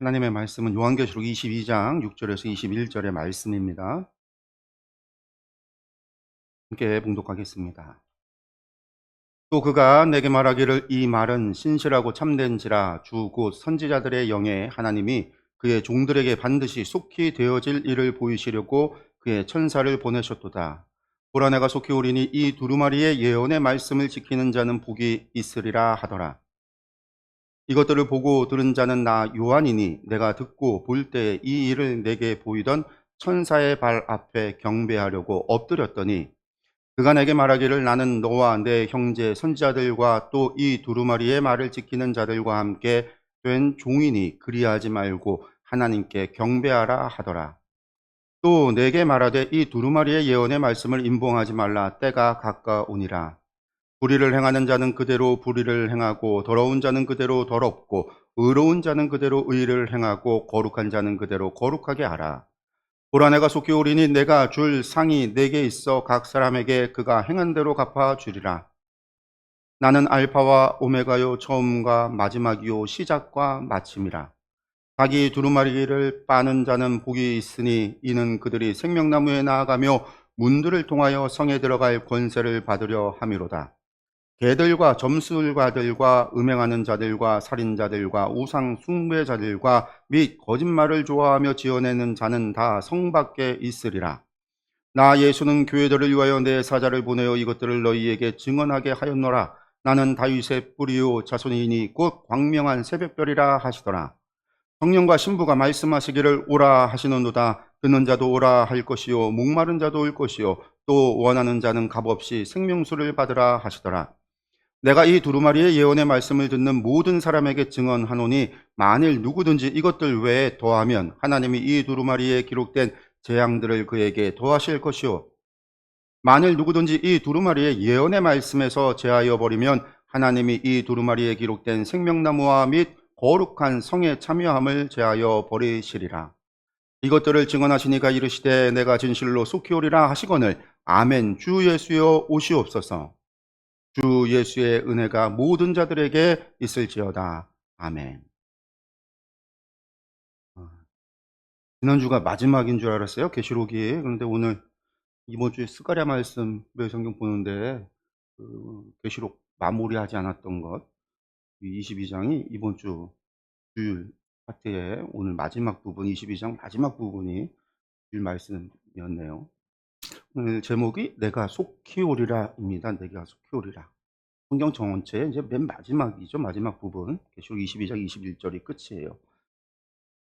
하나님의 말씀은 요한계시록 22장 6절에서 21절의 말씀입니다. 함께 봉독하겠습니다. 또 그가 내게 말하기를 이 말은 신실하고 참된지라 주 곧 선지자들의 영에 하나님이 그의 종들에게 반드시 속히 되어질 일을 보이시려고 그의 천사를 보내셨도다. 보라 내가 속히 오리니 이 두루마리의 예언의 말씀을 지키는 자는 복이 있으리라 하더라. 이것들을 보고 들은 자는 나 요한이니 내가 듣고 볼 때 이 일을 내게 보이던 천사의 발 앞에 경배하려고 엎드렸더니 그가 내게 말하기를 나는 너와 내 형제 선지자들과 또 이 두루마리의 말을 지키는 자들과 함께 된 종이니 그리하지 말고 하나님께 경배하라 하더라. 또 내게 말하되 이 두루마리의 예언의 말씀을 임봉하지 말라 때가 가까우니라. 불의를 행하는 자는 그대로 불의를 행하고 더러운 자는 그대로 더럽고 의로운 자는 그대로 의를 행하고 거룩한 자는 그대로 거룩하게 하라. 보라 내가 속히 오리니 내가 줄 상이 내게 있어 각 사람에게 그가 행한 대로 갚아 주리라. 나는 알파와 오메가요 처음과 마지막이요 시작과 마침이라. 자기 두루마리를 빠는 자는 복이 있으니 이는 그들이 생명나무에 나아가며 문들을 통하여 성에 들어갈 권세를 받으려 함이로다. 개들과 점술가들과 음행하는 자들과 살인자들과 우상 숭배자들과 및 거짓말을 좋아하며 지어내는 자는 다 성 밖에 있으리라. 나 예수는 교회들을 위하여 내 사자를 보내어 이것들을 너희에게 증언하게 하였노라. 나는 다윗의 뿌리요 자손이니 곧 광명한 새벽별이라 하시더라. 성령과 신부가 말씀하시기를 오라 하시는도다. 듣는 자도 오라 할 것이요 목마른 자도 올 것이요 또 원하는 자는 값없이 생명수를 받으라 하시더라. 내가 이 두루마리의 예언의 말씀을 듣는 모든 사람에게 증언하노니 만일 누구든지 이것들 외에 더하면 하나님이 이 두루마리에 기록된 재앙들을 그에게 더하실 것이요 만일 누구든지 이 두루마리의 예언의 말씀에서 제하여 버리면 하나님이 이 두루마리에 기록된 생명나무와 및 거룩한 성에 참여함을 제하여 버리시리라. 이것들을 증언하시니가 이르시되 내가 진실로 속히 오리라 하시거늘 아멘 주 예수여 오시옵소서. 주 예수의 은혜가 모든 자들에게 있을지어다. 아멘. 어, 지난주가 마지막인 줄 알았어요. 계시록이. 그런데 오늘 이번 주에 스가랴 말씀 매 성경 보는데 그 계시록 마무리하지 않았던 것 22장이 이번 주 주일 파트의 오늘 마지막 부분 22장 마지막 부분이 주일 말씀이었네요. 오늘 제목이 내가 속히 오리라입니다. 내가 속히 오리라. 성경 전체 이제 맨 마지막이죠. 마지막 부분. 계시록 22장 21절이 끝이에요.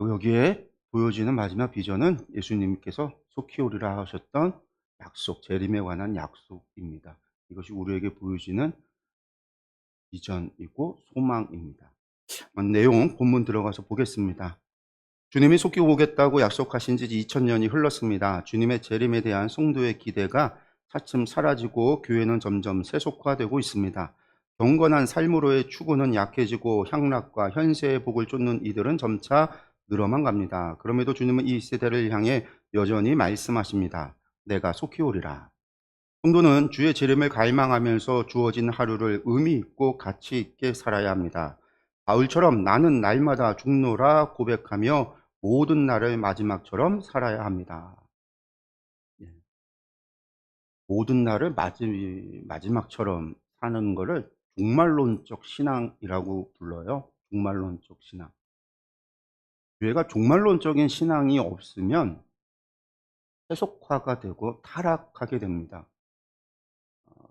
여기에 보여지는 마지막 비전은 예수님께서 속히 오리라 하셨던 약속, 재림에 관한 약속입니다. 이것이 우리에게 보여지는 비전이고 소망입니다. 내용 본문 들어가서 보겠습니다. 주님이 속히 오겠다고 약속하신 지 2000년이 흘렀습니다. 주님의 재림에 대한 성도의 기대가 차츰 사라지고 교회는 점점 세속화되고 있습니다. 경건한 삶으로의 추구는 약해지고 향락과 현세의 복을 쫓는 이들은 점차 늘어만 갑니다. 그럼에도 주님은 이 세대를 향해 여전히 말씀하십니다. 내가 속히 오리라. 성도는 주의 재림을 갈망하면서 주어진 하루를 의미 있고 가치 있게 살아야 합니다. 바울처럼 나는 날마다 죽노라 고백하며 모든 날을 마지막처럼 살아야 합니다. 예. 모든 날을 마지, 마지 막처럼 사는 것을 종말론적 신앙이라고 불러요. 종말론적 신앙. 교회가 종말론적인 신앙이 없으면 세속화가 되고 타락하게 됩니다. 어,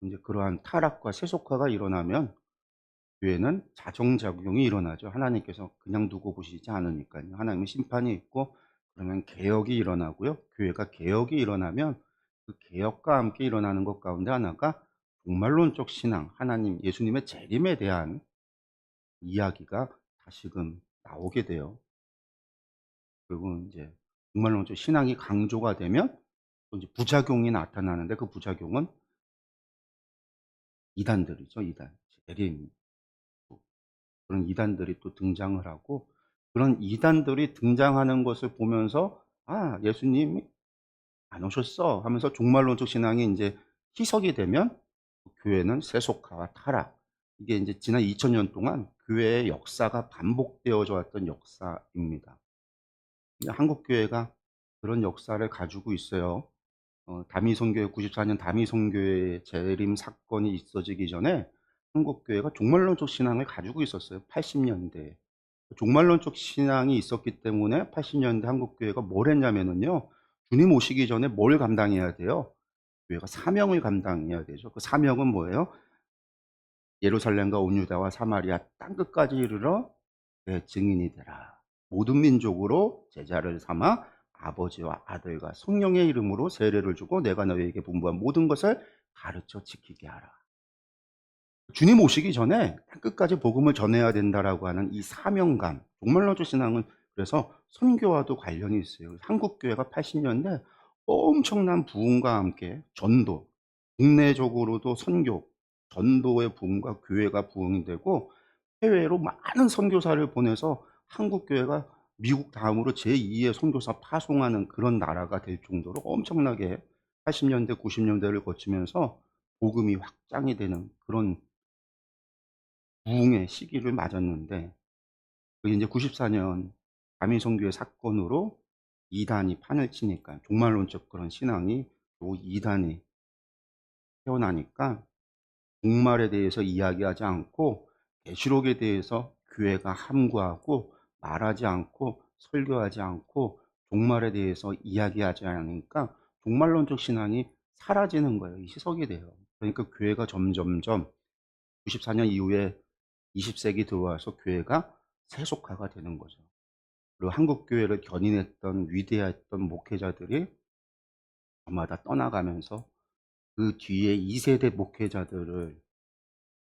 이제 그러한 타락과 세속화가 일어나면 교회는 자정작용이 일어나죠. 하나님께서 그냥 두고 보시지 않으니까요. 하나님은 심판이 있고 그러면 개혁이 일어나고요. 교회가 개혁이 일어나면 그 개혁과 함께 일어나는 것 가운데 하나가 종말론적 신앙, 하나님, 예수님의 재림에 대한 이야기가 다시금 나오게 돼요. 그리고 이제 종말론적 신앙이 강조가 되면 또 이제 부작용이 나타나는데 그 부작용은 이단들이죠, 이단. 재림, 그런 이단들이 또 등장을 하고 그런 이단들이 등장하는 것을 보면서 아 예수님이 안 오셨어 하면서 종말론적 신앙이 이제 희석이 되면 교회는 세속화와 타락 이게 이제 지난 2000년 동안 교회의 역사가 반복되어져 왔던 역사입니다. 한국 교회가 그런 역사를 가지고 있어요. 어, 다미성교회 94년 다미성교회 재림 사건이 있어지기 전에 한국 교회가 종말론적 신앙을 가지고 있었어요. 80년대. 종말론적 신앙이 있었기 때문에 80년대 한국 교회가 뭘 했냐면은요. 주님 오시기 전에 뭘 감당해야 돼요? 교회가 사명을 감당해야 되죠. 그 사명은 뭐예요? 예루살렘과 온 유다와 사마리아 땅 끝까지 이르러 내 증인이 되라. 모든 민족으로 제자를 삼아 아버지와 아들과 성령의 이름으로 세례를 주고 내가 너희에게 분부한 모든 것을 가르쳐 지키게 하라. 주님 오시기 전에 땅 끝까지 복음을 전해야 된다라고 하는 이 사명감, 종말론적 신앙은 그래서 선교와도 관련이 있어요. 한국 교회가 80년대 엄청난 부흥과 함께 전도, 국내적으로도 선교, 전도의 부흥과 교회가 부흥이 되고 해외로 많은 선교사를 보내서 한국 교회가 미국 다음으로 제2의 선교사 파송하는 그런 나라가 될 정도로 엄청나게 80년대, 90년대를 거치면서 복음이 확장이 되는 그런 부흥의 시기를 맞았는데 그게 이제 94년 다미성교회 사건으로 이단이 판을 치니까 종말론적 그런 신앙이 또 이단이 태어나니까 종말에 대해서 이야기하지 않고 계시록에 대해서 교회가 함구하고 말하지 않고 설교하지 않고 종말에 대해서 이야기하지 않으니까 종말론적 신앙이 사라지는 거예요. 이 희석이 돼요. 그러니까 교회가 점점점 94년 이후에 20세기 들어와서 교회가 세속화가 되는 거죠. 그리고 한국 교회를 견인했던 위대했던 목회자들이 저마다 떠나가면서 그 뒤에 2세대 목회자들을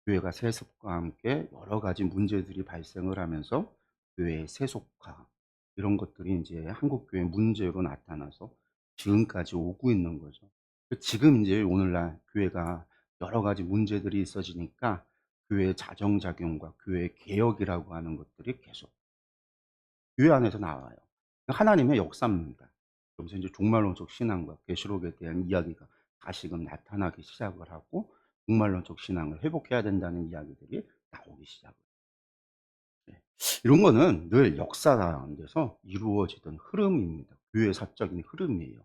교회가 세습과 함께 여러 가지 문제들이 발생을 하면서 교회의 세속화 이런 것들이 이제 한국 교회 문제로 나타나서 지금까지 오고 있는 거죠. 지금 이제 오늘날 교회가 여러 가지 문제들이 있어지니까 교회의 자정작용과 교회의 개혁이라고 하는 것들이 계속 교회 안에서 나와요. 하나님의 역사입니다. 그러면서 이제 종말론적 신앙과 계시록에 대한 이야기가 다시금 나타나기 시작을 하고 종말론적 신앙을 회복해야 된다는 이야기들이 나오기 시작을 해요. 네. 이런 거는 늘 역사 가운데서 이루어지던 흐름입니다. 교회 사적인 흐름이에요.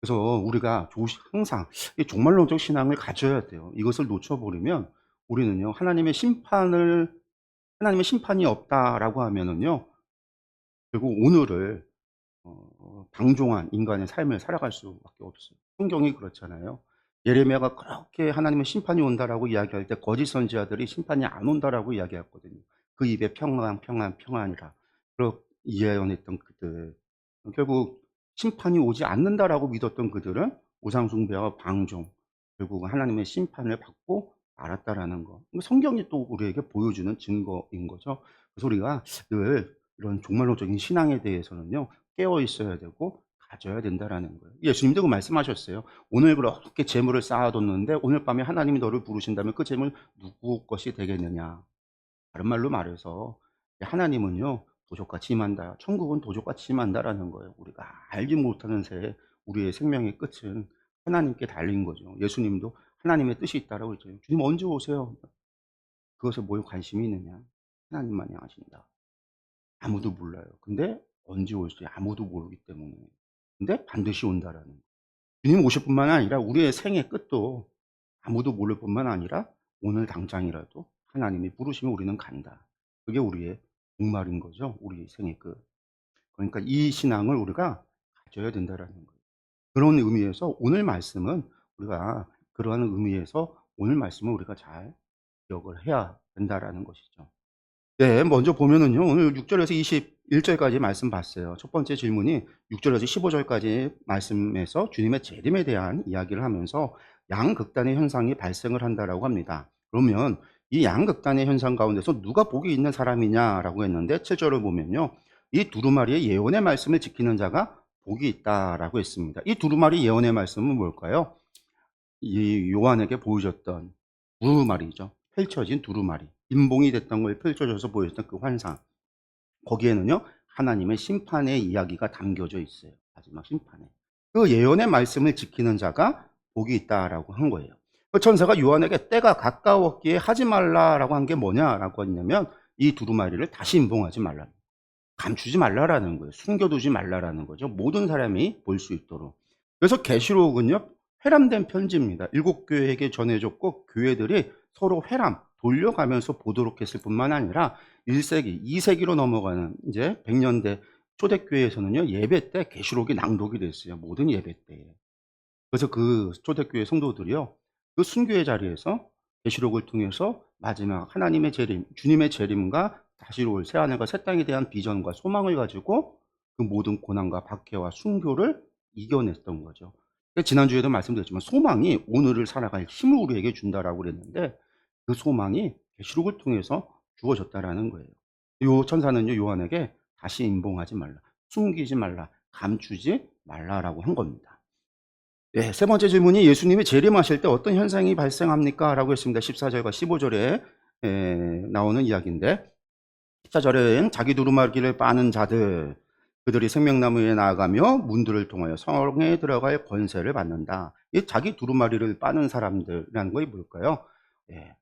그래서 우리가 항상 이 종말론적 신앙을 가져야 돼요. 이것을 놓쳐버리면 우리는요 하나님의 심판을 하나님의 심판이 없다라고 하면은요 결국 오늘을 어, 방종한 인간의 삶을 살아갈 수밖에 없어요. 성경이 그렇잖아요. 예레미야가 그렇게 하나님의 심판이 온다라고 이야기할 때 거짓 선지자들이 심판이 안 온다라고 이야기했거든요. 그 입에 평안, 평안, 평안이라. 그렇게 예언했던 그들. 결국 심판이 오지 않는다라고 믿었던 그들은 우상숭배와 방종, 결국 하나님의 심판을 받고 알았다라는 거. 성경이 또 우리에게 보여주는 증거인 거죠. 그래서 우리가 늘 이런 종말론적인 신앙에 대해서는요, 깨어 있어야 되고 가져야 된다라는 거예요. 예수님도 그 말씀하셨어요. 오늘 그렇게 재물을 쌓아뒀는데 오늘 밤에 하나님이 너를 부르신다면 그 재물 누구 것이 되겠느냐? 다른 말로 말해서 하나님은요 도적같이 임한다. 천국은 도적같이 임한다라는 거예요. 우리가 알지 못하는 새에 우리의 생명의 끝은 하나님께 달린 거죠. 예수님도 하나님의 뜻이 있다라고 했죠. 주님 언제 오세요? 그것에 뭘 관심이 있느냐? 하나님만이 아신다. 아무도 몰라요. 근데 언제 올지 아무도 모르기 때문에. 근데 반드시 온다라는 거. 주님 오실 뿐만 아니라 우리의 생의 끝도 아무도 모를 뿐만 아니라 오늘 당장이라도 하나님이 부르시면 우리는 간다. 그게 우리의 종말인 거죠. 우리 생의 끝. 그러니까 이 신앙을 우리가 가져야 된다라는 거예요. 그런 의미에서 오늘 말씀은 우리가 그러한 의미에서 오늘 말씀을 우리가 잘 기억을 해야 된다라는 것이죠. 네, 먼저 보면은요, 오늘 6절에서 21절까지 말씀 봤어요. 첫 번째 질문이 6절에서 15절까지 말씀에서 주님의 재림에 대한 이야기를 하면서 양극단의 현상이 발생을 한다라고 합니다. 그러면 이 양극단의 현상 가운데서 누가 복이 있는 사람이냐라고 했는데 7절을 보면요. 이 두루마리의 예언의 말씀을 지키는 자가 복이 있다라고 했습니다. 이 두루마리 예언의 말씀은 뭘까요? 이 요한에게 보여줬던 두루마리죠. 펼쳐진 두루마리. 인봉이 됐던 걸 펼쳐져서 보여줬던 그 환상. 거기에는요, 하나님의 심판의 이야기가 담겨져 있어요. 마지막 심판에. 그 예언의 말씀을 지키는 자가 복이 있다라고 한 거예요. 그 천사가 요한에게 때가 가까웠기에 하지 말라라고 한 게 뭐냐라고 했냐면 이 두루마리를 다시 인봉하지 말라. 감추지 말라라는 거예요. 숨겨두지 말라라는 거죠. 모든 사람이 볼 수 있도록. 그래서 계시록은요. 회람된 편지입니다. 일곱 교회에게 전해줬고 교회들이 서로 회람 돌려가면서 보도록 했을 뿐만 아니라 1세기, 2세기로 넘어가는 이제 100년대 초대교회에서는요. 예배 때 계시록이 낭독이 됐어요. 모든 예배 때에. 그래서 그 초대교회 성도들이요. 그 순교의 자리에서 계시록을 통해서 마지막 하나님의 재림, 주님의 재림과 다시로 올 새하늘과 새 땅에 대한 비전과 소망을 가지고 그 모든 고난과 박해와 순교를 이겨냈던 거죠. 지난주에도 말씀드렸지만 소망이 오늘을 살아갈 힘을 우리에게 준다라고 그랬는데 그 소망이 계시록을 통해서 주어졌다라는 거예요. 요 천사는요 요한에게 다시 인봉하지 말라, 숨기지 말라, 감추지 말라라고 한 겁니다. 네, 세 번째 질문이 예수님이 재림하실 때 어떤 현상이 발생합니까? 라고 했습니다. 14절과 15절에 나오는 이야기인데 14절엔 자기 두루마기를 빠는 자들 그들이 생명나무에 나아가며 문들을 통하여 성에 들어갈 권세를 받는다. 이 자기 두루마리를 빠는 사람들이라는 것이 뭘까요? 예.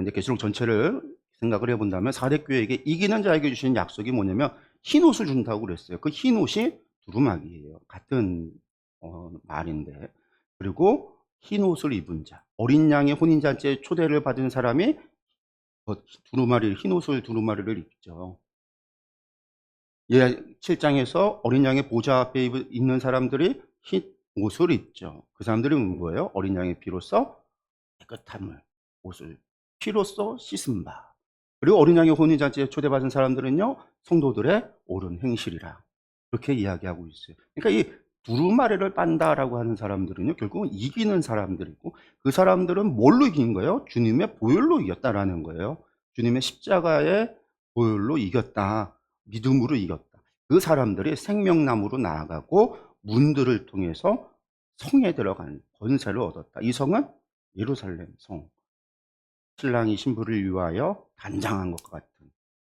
이제 계시록 전체를 생각을 해본다면 사대교회에게 이기는 자에게 주신 약속이 뭐냐면 흰 옷을 준다고 그랬어요. 그 흰 옷이 두루마기예요. 같은 어, 말인데 그리고 흰 옷을 입은 자 어린 양의 혼인잔치에 초대를 받은 사람이 그 두루마리 흰 옷을 두루마리를 입죠. 예, 7장에서 어린 양의 보좌 앞에 있는 사람들이 흰 옷을 입죠. 그 사람들이 뭐예요? 어린 양의 피로써 깨끗함을 옷을 피로써 씻은 바. 그리고 어린 양의 혼인잔치에 초대받은 사람들은요, 성도들의 옳은 행실이라. 그렇게 이야기하고 있어요. 그러니까 이 두루마리를 빤다라고 하는 사람들은요, 결국은 이기는 사람들이고, 그 사람들은 뭘로 이긴 거예요? 주님의 보혈로 이겼다라는 거예요. 주님의 십자가의 보혈로 이겼다. 믿음으로 이겼다. 그 사람들이 생명나무로 나아가고 문들을 통해서 성에 들어간 권세를 얻었다. 이 성은 예루살렘 성. 신랑이 신부를 위하여 단장한 것과 같은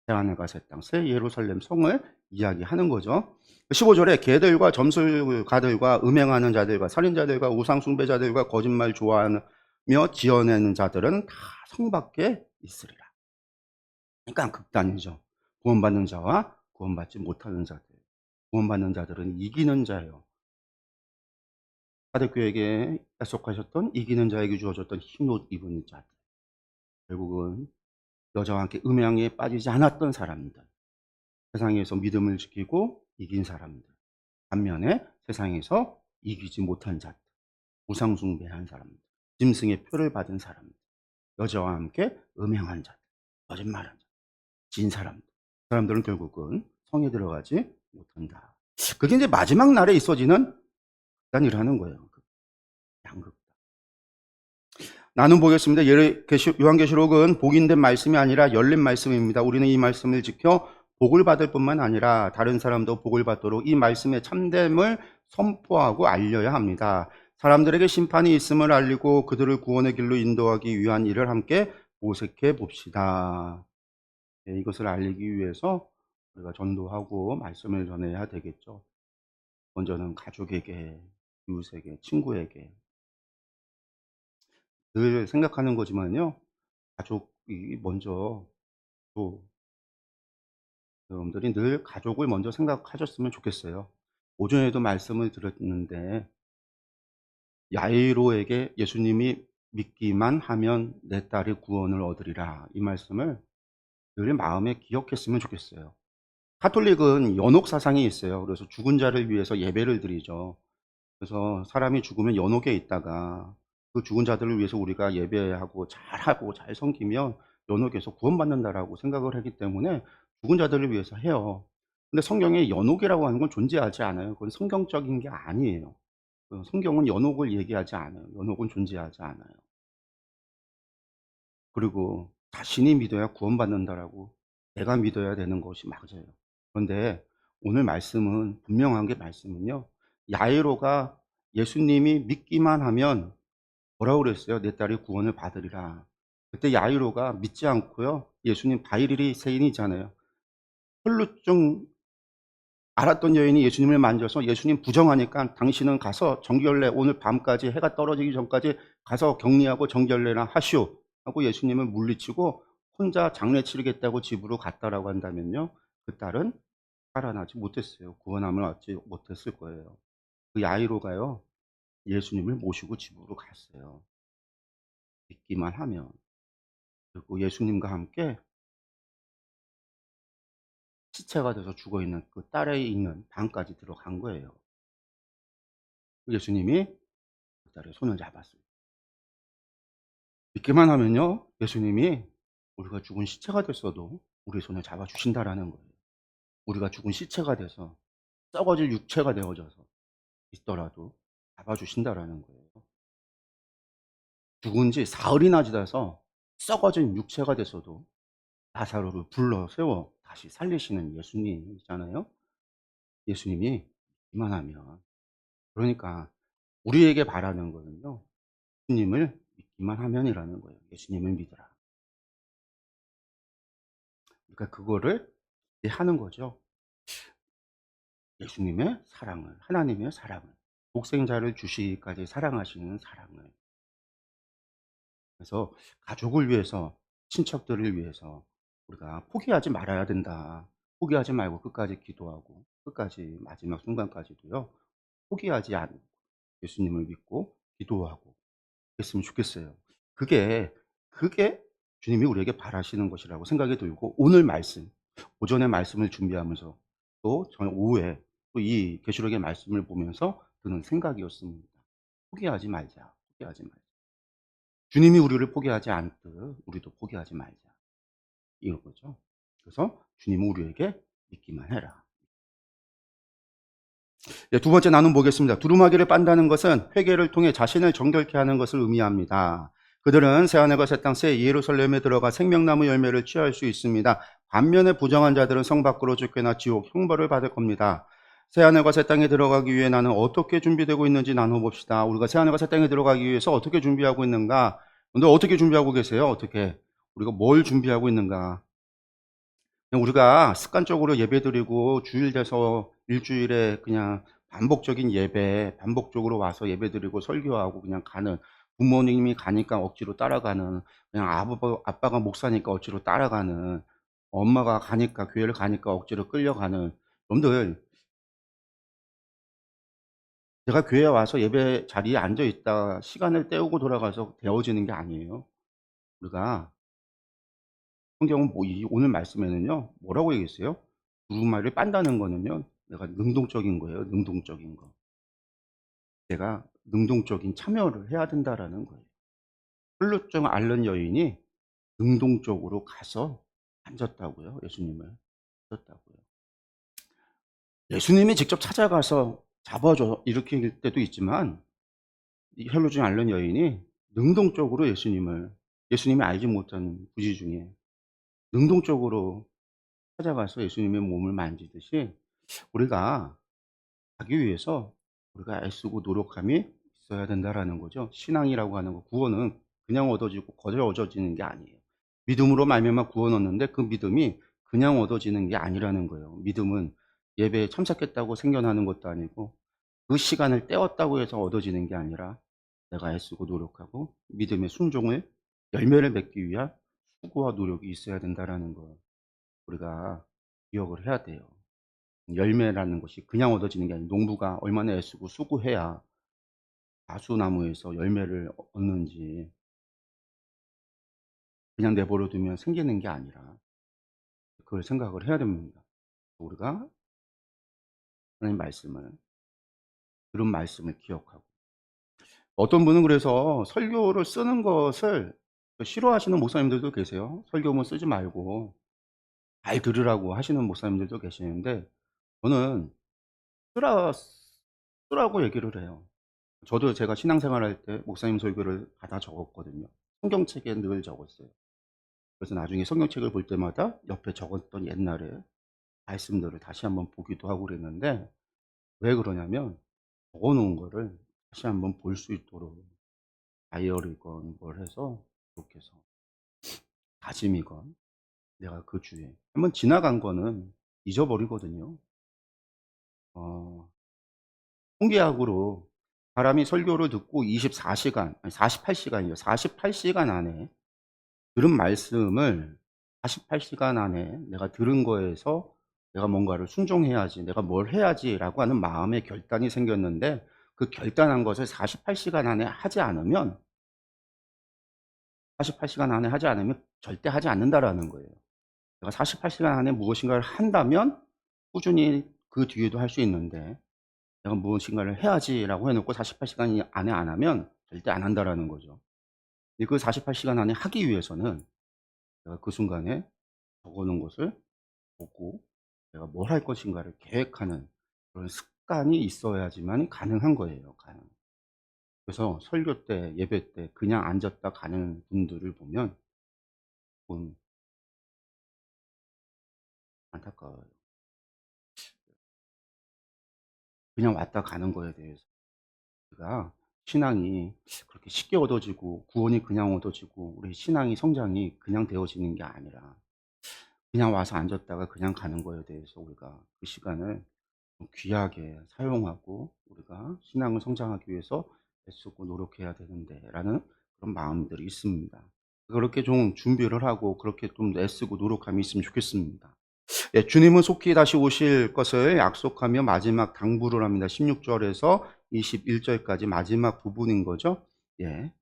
새하늘과 새 땅, 새 예루살렘 성을 이야기하는 거죠. 15절에 개들과 점술가들과 음행하는 자들과 살인자들과 우상숭배자들과 거짓말 좋아하며 지어내는 자들은 다 성 밖에 있으리라. 그러니까 극단이죠. 구원받는 자와 구원받지 못하는 자들. 구원받는 자들은 이기는 자예요. 사대교에게 약속하셨던 이기는 자에게 주어졌던 흰옷 입은 자들. 결국은 여자와 함께 음양에 빠지지 않았던 사람들. 세상에서 믿음을 지키고 이긴 사람들. 반면에 세상에서 이기지 못한 자들. 우상숭배한 사람들. 짐승의 표를 받은 사람들. 여자와 함께 음행한 자들. 거짓말한 자들. 진 사람들. 사람들은 결국은 성에 들어가지 못한다. 그게 이제 마지막 날에 있어지는 극단이라는 거예요. 양극단. 나는 보겠습니다. 요한계시록은 복인된 말씀이 아니라 열린 말씀입니다. 우리는 이 말씀을 지켜 복을 받을 뿐만 아니라 다른 사람도 복을 받도록 이 말씀의 참됨을 선포하고 알려야 합니다. 사람들에게 심판이 있음을 알리고 그들을 구원의 길로 인도하기 위한 일을 함께 모색해 봅시다. 네, 이것을 알리기 위해서 우리가 전도하고 말씀을 전해야 되겠죠. 먼저는 가족에게, 이웃에게, 친구에게. 늘 생각하는 거지만요. 가족이 먼저 또 여러분들이 늘 가족을 먼저 생각하셨으면 좋겠어요. 오전에도 말씀을 드렸는데 야이로에게 예수님이 믿기만 하면 내 딸이 구원을 얻으리라 이 말씀을 늘 마음에 기억했으면 좋겠어요. 카톨릭은 연옥 사상이 있어요. 그래서 죽은 자를 위해서 예배를 드리죠. 그래서 사람이 죽으면 연옥에 있다가 그 죽은 자들을 위해서 우리가 예배하고 잘하고 잘 섬기면 연옥에서 구원받는다라고 생각을 하기 때문에 죽은 자들을 위해서 해요. 근데 성경에 연옥이라고 하는 건 존재하지 않아요. 그건 성경적인 게 아니에요. 그 성경은 연옥을 얘기하지 않아요. 연옥은 존재하지 않아요. 그리고 자신이 믿어야 구원받는다라고 내가 믿어야 되는 것이 맞아요. 그런데 오늘 말씀은 분명한 게 말씀은요. 야이로가 예수님이 믿기만 하면 뭐라고 그랬어요? 내 딸이 구원을 받으리라. 그때 야이로가 믿지 않고요. 예수님 바이리리 세인이잖아요. 혈루증 알았던 여인이 예수님을 만져서 예수님 부정하니까 당신은 가서 정결례 오늘 밤까지 해가 떨어지기 전까지 가서 격리하고 정결례나 하시오 하고 예수님을 물리치고 혼자 장례 치르겠다고 집으로 갔다라고 한다면요. 그 딸은 살아나지 못했어요. 구원함을 얻지 못했을 거예요. 그 야이로가요. 예수님을 모시고 집으로 갔어요. 믿기만 하면. 그리고 예수님과 함께 시체가 돼서 죽어 있는 그 딸에 있는 방까지 들어간 거예요. 예수님이 그 딸의 손을 잡았어요. 믿기만 하면요, 예수님이 우리가 죽은 시체가 됐어도 우리 손을 잡아주신다라는 거예요. 우리가 죽은 시체가 돼서 썩어질 육체가 되어져서 있더라도 잡아주신다라는 거예요. 죽은 지 사흘이나 지나서 썩어진 육체가 됐어도 나사로를 불러 세워 다시 살리시는 예수님이잖아요. 예수님이 이만하면 그러니까 우리에게 바라는 거는요. 예수님을 믿기만 하면이라는 거예요. 예수님을 믿으라. 그러니까 그거를 하는 거죠. 예수님의 사랑을, 하나님의 사랑을, 독생자를 주시기까지 사랑하시는 사랑을. 그래서 가족을 위해서, 친척들을 위해서 우리가 포기하지 말아야 된다. 포기하지 말고 끝까지 기도하고 끝까지 마지막 순간까지도요. 포기하지 않고 예수님을 믿고 기도하고 그랬으면 좋겠어요. 그게 그게 주님이 우리에게 바라시는 것이라고 생각이 들고 오늘 말씀 오전에 말씀을 준비하면서 또 저는 오후에 또 이 계시록의 말씀을 보면서 드는 생각이었습니다. 포기하지 말자. 포기하지 말자. 주님이 우리를 포기하지 않듯 우리도 포기하지 말자. 이런 거죠. 그래서 주님은 우리에게 믿기만 해라. 네, 두 번째 나눔 보겠습니다. 두루마기를 빤다는 것은 회개를 통해 자신을 정결케 하는 것을 의미합니다. 그들은 새하늘과 새 땅, 새 예루살렘에 들어가 생명나무 열매를 취할 수 있습니다. 반면에 부정한 자들은 성 밖으로 쫓겨나 지옥 형벌을 받을 겁니다. 새하늘과 새 땅에 들어가기 위해 나는 어떻게 준비되고 있는지 나눠봅시다. 우리가 새하늘과 새 땅에 들어가기 위해서 어떻게 준비하고 있는가? 근데 어떻게 준비하고 계세요? 어떻게? 우리가 뭘 준비하고 있는가? 우리가 습관적으로 예배 드리고 주일 돼서 일주일에 그냥 반복적인 예배, 반복적으로 와서 예배 드리고 설교하고 그냥 가는 부모님이 가니까 억지로 따라가는 그냥 아빠, 아빠가 목사니까 억지로 따라가는 엄마가 가니까 교회를 가니까 억지로 끌려가는 여러분들 제가 교회에 와서 예배 자리에 앉아 있다 시간을 때우고 돌아가서 되어지는 게 아니에요. 우리가 성경은 뭐이 오늘 말씀에는요. 뭐라고 얘기했어요? 두루마리를 빤다는 거는요. 내가 능동적인 거예요. 능동적인 거. 내가 능동적인 참여를 해야 된다라는 거예요. 혈루증 앓는 여인이 능동적으로 가서 앉았다고요. 예수님을 앉았다고요. 예수님이 직접 찾아가서 잡아줘 이렇게 때도 있지만 이 혈루증 앓는 여인이 능동적으로 예수님을 예수님이 알지 못하는 부지 중에 능동적으로 찾아가서 예수님의 몸을 만지듯이 우리가 하기 위해서 우리가 애쓰고 노력함이 있어야 된다라는 거죠. 신앙이라고 하는 거 구원은 그냥 얻어지고 거저 얻어지는 게 아니에요. 믿음으로 말미암아 구원 얻는데 그 믿음이 그냥 얻어지는 게 아니라는 거예요. 믿음은 예배에 참석했다고 생겨나는 것도 아니고 그 시간을 떼었다고 해서 얻어지는 게 아니라 내가 애쓰고 노력하고 믿음의 순종을 열매를 맺기 위한 수고와 노력이 있어야 된다라는 거 우리가 기억을 해야 돼요. 열매라는 것이 그냥 얻어지는 게 아니라 농부가 얼마나 애쓰고 수고해야 다수나무에서 열매를 얻는지 그냥 내버려 두면 생기는 게 아니라 그걸 생각을 해야 됩니다. 우리가 하나님 말씀을 들은 말씀을 기억하고 어떤 분은 그래서 설교를 쓰는 것을 싫어하시는 목사님들도 계세요. 설교문 쓰지 말고 잘 들으라고 하시는 목사님들도 계시는데 저는 쓰라, 쓰라고 얘기를 해요. 저도 제가 신앙생활 할 때 목사님 설교를 받아 적었거든요. 성경책에 늘 적었어요. 그래서 나중에 성경책을 볼 때마다 옆에 적었던 옛날에 말씀들을 다시 한번 보기도 하고 그랬는데 왜 그러냐면 적어 놓은 거를 다시 한번 볼 수 있도록 다이어리건 뭘 해서 그렇게 해서 다짐이건 내가 그 주에 한번 지나간 거는 잊어버리거든요. 어, 통계학으로 사람이 설교를 듣고 24시간, 아니 48시간이요. 48시간 안에 들은 말씀을 48시간 안에 내가 들은 거에서 내가 뭔가를 순종해야지, 내가 뭘 해야지라고 하는 마음의 결단이 생겼는데 그 결단한 것을 48시간 안에 하지 않으면 48시간 안에 하지 않으면 절대 하지 않는다라는 거예요. 내가 48시간 안에 무엇인가를 한다면 꾸준히 그 뒤에도 할 수 있는데 내가 무엇인가를 해야지라고 해놓고 48시간 안에 안 하면 절대 안 한다라는 거죠. 그 48시간 안에 하기 위해서는 내가 그 순간에 적어놓은 것을 보고 내가 뭘 할 것인가를 계획하는 그런 습관이 있어야지만 가능한 거예요. 가능. 그래서 설교 때, 예배 때 그냥 앉았다 가는 분들을 보면 좀 안타까워요. 그냥 왔다 가는 거에 대해서 우리가 신앙이 그렇게 쉽게 얻어지고 구원이 그냥 얻어지고 우리 신앙이 성장이 그냥 되어지는 게 아니라 그냥 와서 앉았다가 그냥 가는 거에 대해서 우리가 그 시간을 좀 귀하게 사용하고 우리가 신앙을 성장하기 위해서 애쓰고 노력해야 되는데 라는 그런 마음들이 있습니다. 그렇게 좀 준비를 하고 그렇게 좀 애쓰고 노력함이 있으면 좋겠습니다. 예, 주님은 속히 다시 오실 것을 약속하며 마지막 당부를 합니다. 16절에서 21절까지 마지막 부분인 거죠. 예.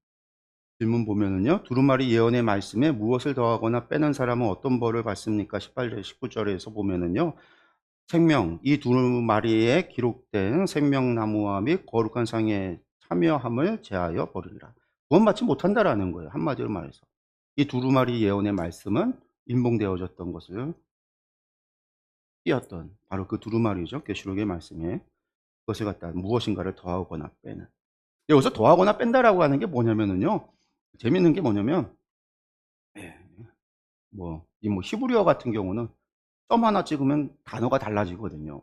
질문 보면은요. 두루마리 예언의 말씀에 무엇을 더하거나 빼는 사람은 어떤 벌을 받습니까? 18절, 19절에서 보면은요. 생명, 이 두루마리에 기록된 생명나무와 및 거룩한 상에 참여함을 제하여 버리리라. 구원받지 못한다라는 거예요. 한마디로 말해서. 이 두루마리 예언의 말씀은 인봉되어졌던 것을 띄었던 바로 그 두루마리죠. 계시록의 말씀에 그것을 갖다 무엇인가를 더하거나 빼는. 여기서 더하거나 뺀다라고 하는 게 뭐냐면은요. 재밌는 게 뭐냐면 예, 뭐, 이 뭐 히브리어 같은 경우는 점 하나 찍으면 단어가 달라지거든요.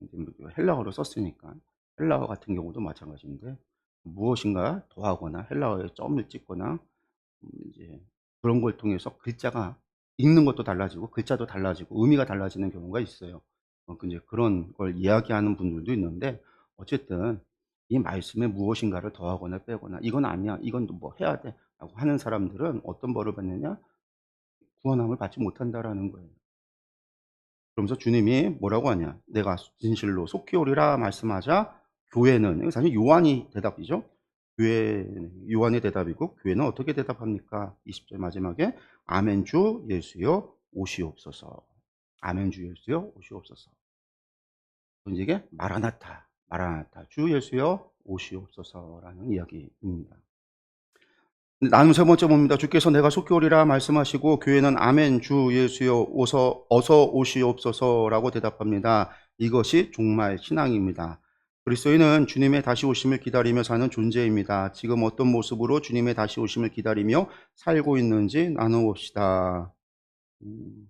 뭐 헬라어로 썼으니까 헬라어 같은 경우도 마찬가지인데 무엇인가 더하거나 헬라어에 점을 찍거나 음, 이제 그런 걸 통해서 글자가 읽는 것도 달라지고 글자도 달라지고 의미가 달라지는 경우가 있어요. 어, 그 이제 그런 걸 이야기하는 분들도 있는데 어쨌든 이 말씀에 무엇인가를 더하거나 빼거나 이건 아니야, 이건 뭐 해야 돼 라고 하는 사람들은 어떤 벌을 받느냐? 구원함을 받지 못한다라는 거예요. 그러면서 주님이 뭐라고 하냐? 내가 진실로 속히 오리라 말씀하자 교회는 사실 요한이 대답이죠. 교회 요한의 대답이고 교회는 어떻게 대답합니까? 20절 마지막에 아멘 주 예수여 오시옵소서. 아멘 주 예수여 오시옵소서. 이게 마라나타, 마라나타 주 예수여 오시옵소서라는 이야기입니다. 나눈 세 번째 봅니다. 주께서 내가 속히 오리라 말씀하시고 교회는 아멘 주 예수여 어서 어서 오시옵소서라고 대답합니다. 이것이 종말 신앙입니다. 그리스도인은 주님의 다시 오심을 기다리며 사는 존재입니다. 지금 어떤 모습으로 주님의 다시 오심을 기다리며 살고 있는지 나눠봅시다. 음.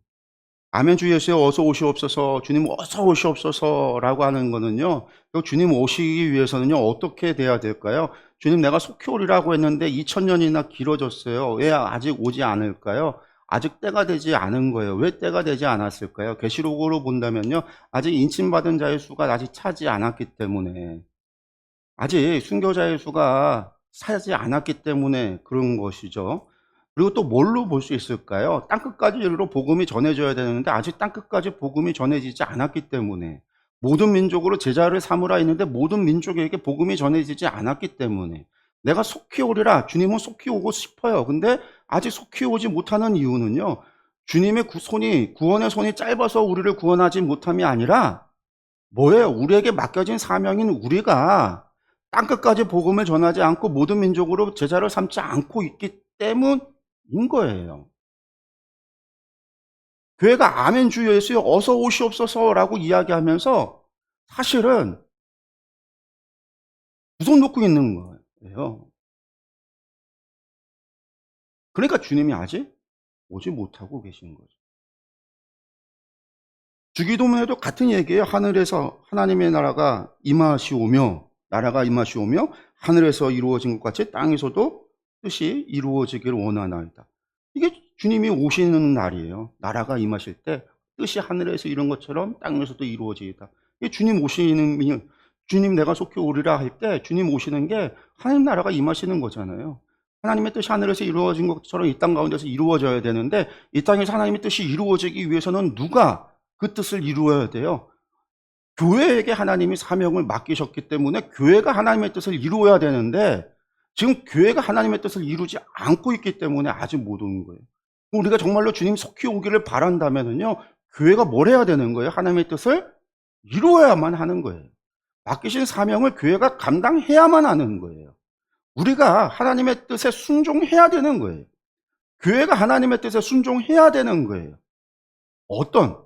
아멘 주 예수여 어서 오시옵소서 주님 어서 오시옵소서라고 하는 거는요. 주님 오시기 위해서는요. 어떻게 돼야 될까요? 주님 내가 속히 오리라고 했는데 2000년이나 길어졌어요. 왜 아직 오지 않을까요? 아직 때가 되지 않은 거예요. 왜 때가 되지 않았을까요? 계시록으로 본다면요. 아직 인침받은 자의 수가 아직 차지 않았기 때문에 아직 순교자의 수가 차지 않았기 때문에 그런 것이죠. 그리고 또 뭘로 볼 수 있을까요? 땅끝까지로 복음이 전해져야 되는데 아직 땅끝까지 복음이 전해지지 않았기 때문에 모든 민족으로 제자를 삼으라 했는데 모든 민족에게 복음이 전해지지 않았기 때문에 내가 속히 오리라 주님은 속히 오고 싶어요. 근데 아직 속히 오지 못하는 이유는요. 주님의 손이 구원의 손이 짧아서 우리를 구원하지 못함이 아니라 뭐예요? 우리에게 맡겨진 사명인 우리가 땅 끝까지 복음을 전하지 않고 모든 민족으로 제자를 삼지 않고 있기 때문 인 거예요. 교회가 아멘 주 예수여 어서 오시옵소서라고 이야기하면서 사실은 두손 놓고 있는 거예요. 그러니까 주님이 아직 오지 못하고 계신 거죠. 주기도문에도 같은 얘기예요. 하늘에서 하나님의 나라가 임하시오며 나라가 임하시오며 하늘에서 이루어진 것 같이 땅에서도 뜻이 이루어지기를 원하나이다. 이게 주님이 오시는 날이에요. 나라가 임하실 때 뜻이 하늘에서 이런 것처럼 땅에서도 이루어지다. 이 주님 오시는 미- 주님 내가 속히 오리라 할 때 주님 오시는 게 하나님 나라가 임하시는 거잖아요. 하나님의 뜻이 하늘에서 이루어진 것처럼 이 땅 가운데서 이루어져야 되는데 이 땅에서 하나님의 뜻이 이루어지기 위해서는 누가 그 뜻을 이루어야 돼요? 교회에게 하나님이 사명을 맡기셨기 때문에 교회가 하나님의 뜻을 이루어야 되는데 지금 교회가 하나님의 뜻을 이루지 않고 있기 때문에 아직 못 오는 거예요. 우리가 정말로 주님 속히 오기를 바란다면은요, 교회가 뭘 해야 되는 거예요? 하나님의 뜻을 이루어야만 하는 거예요. 맡기신 사명을 교회가 감당해야만 하는 거예요. 우리가 하나님의 뜻에 순종해야 되는 거예요. 교회가 하나님의 뜻에 순종해야 되는 거예요. 어떤?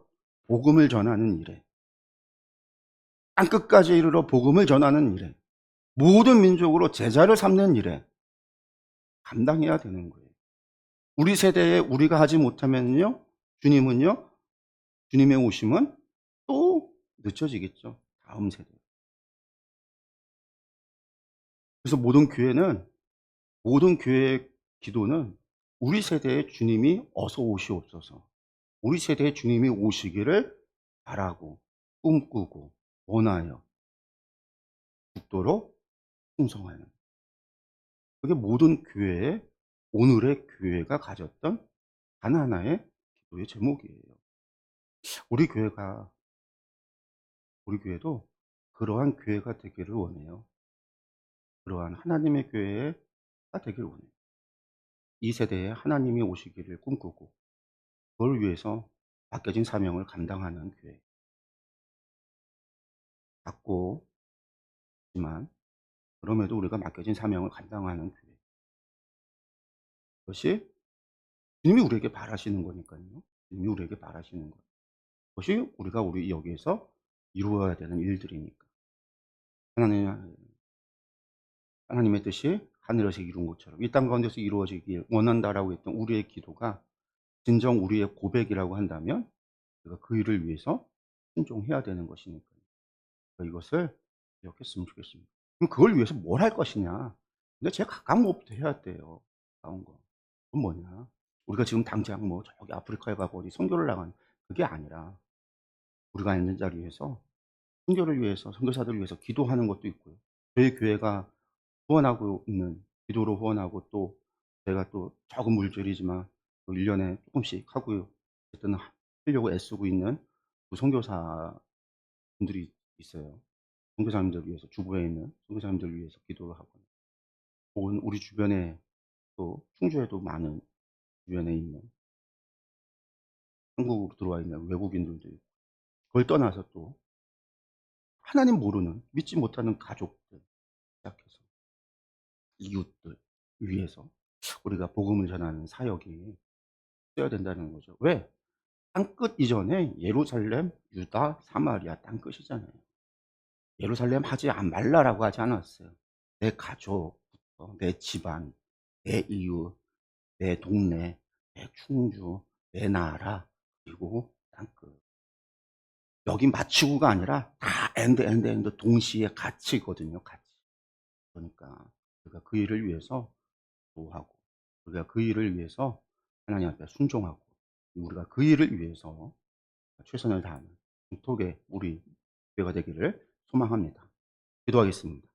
복음을 전하는 일에. 땅끝까지 이르러 복음을 전하는 일에. 모든 민족으로 제자를 삼는 일에 감당해야 되는 거예요. 우리 세대에 우리가 하지 못하면요, 주님은요, 주님의 오심은 또 늦춰지겠죠. 다음 세대. 그래서 모든 교회는, 모든 교회의 기도는 우리 세대에 주님이 어서 오시옵소서. 우리 세대에 주님이 오시기를 바라고, 꿈꾸고, 원하여, 죽도록 충성하는. 그게 모든 교회의, 오늘의 교회가 가졌던 단 하나의 기도의 제목이에요. 우리 교회가, 우리 교회도 그러한 교회가 되기를 원해요. 그러한 하나님의 교회가 되기를 원해요. 이 세대에 하나님이 오시기를 꿈꾸고, 그걸 위해서 맡겨진 사명을 감당하는 교회. 작고, 하지만, 그럼에도 우리가 맡겨진 사명을 감당하는 교회. 그것이 주님이 우리에게 바라시는 거니까요. 주님이 우리에게 바라시는 것. 그것이 우리가 우리 여기에서 이루어야 되는 일들이니까. 하나님, 하나님의 뜻이 하늘에서 이룬 것처럼 이 땅 가운데서 이루어지길 원한다라고 했던 우리의 기도가 진정 우리의 고백이라고 한다면 우리가 그 일을 위해서 순종해야 되는 것이니까요. 이것을 기억했으면 좋겠습니다. 그럼 그걸 위해서 뭘 할 것이냐? 근데 제일 가까운 것부터 해야 돼요. 가까운 거. 그건 뭐냐? 우리가 지금 당장 뭐 저기 아프리카에 가고 어디 선교를 나간 그게 아니라 우리가 있는 자리에서 선교를 위해서 선교사들을 위해서 기도하는 것도 있고요. 저희 교회가 후원하고 있는 기도로 후원하고 또 제가 또 적은 물질이지만 또 1년에 조금씩 하고요. 어쨌든 하려고 애쓰고 있는 그 선교사 분들이 있어요. 선교사님들 위해서 주부에 있는 선교사님들 위해서 기도를 하고 혹은 우리 주변에 또 충주에도 많은 주변에 있는 한국으로 들어와 있는 외국인들도 있고 그걸 떠나서 또 하나님 모르는 믿지 못하는 가족들 이웃들 위해서 우리가 복음을 전하는 사역이 써야 된다는 거죠. 왜? 땅끝 이전에 예루살렘, 유다, 사마리아 땅끝이잖아요. 예루살렘 하지 안 말라라고 하지 않았어요. 내 가족, 내 집안, 내 이웃, 내 동네, 내 충주, 내 나라, 그리고 땅끝. 여기 맞추고가 아니라 다 엔드 엔드 엔드 동시에 같이거든요. 같이. 그러니까 우리가 그 일을 위해서 도하고 우리가 그 일을 위해서 하나님 앞에 순종하고 우리가 그 일을 위해서 최선을 다하는 톡의 우리 교회가 되기를 소망합니다. 기도하겠습니다.